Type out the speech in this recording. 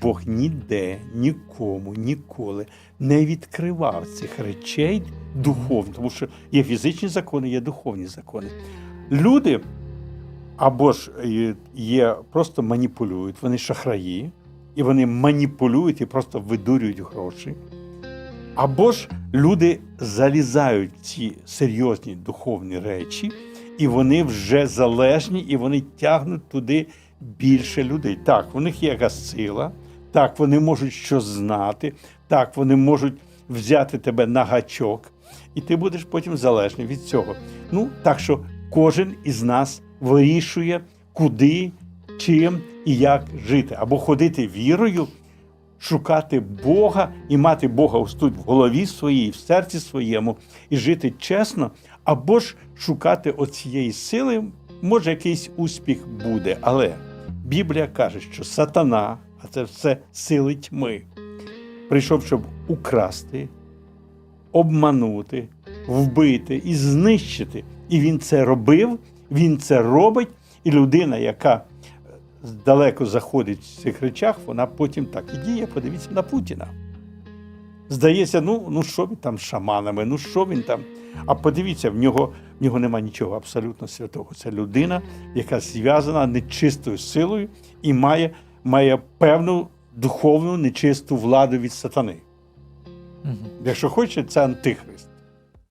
Бог ніде, нікому, ніколи не відкривав цих речей духовно, тому що є фізичні закони, є духовні закони. Люди або ж е, є просто маніпулюють, вони шахраї, і вони маніпулюють і просто видурюють гроші. Або ж люди залізають в ці серйозні духовні речі, і вони вже залежні, і вони тягнуть туди більше людей. Так, у них є якась сила, так, вони можуть щось знати, так, вони можуть взяти тебе на гачок, і ти будеш потім залежний від цього. Ну, так що кожен із нас вирішує, куди, чим і як жити, або ходити вірою, шукати Бога і мати Бога в голові своїй, в серці своєму, і жити чесно, або ж шукати оцієї сили, може, якийсь успіх буде. Але Біблія каже, що сатана, а це все сили тьми, прийшов, щоб украсти, обманути, вбити і знищити. І він це робив, він це робить, і людина, яка е, далеко заходить в цих речах, вона потім так і діє. Подивіться на Путіна. Здається, ну, ну що він там з шаманами, ну що він там. А подивіться, в нього, в нього немає нічого абсолютно святого. Це людина, яка зв'язана нечистою силою і має, має певну духовну нечисту владу від сатани. Угу. Якщо хоче, це антихрист.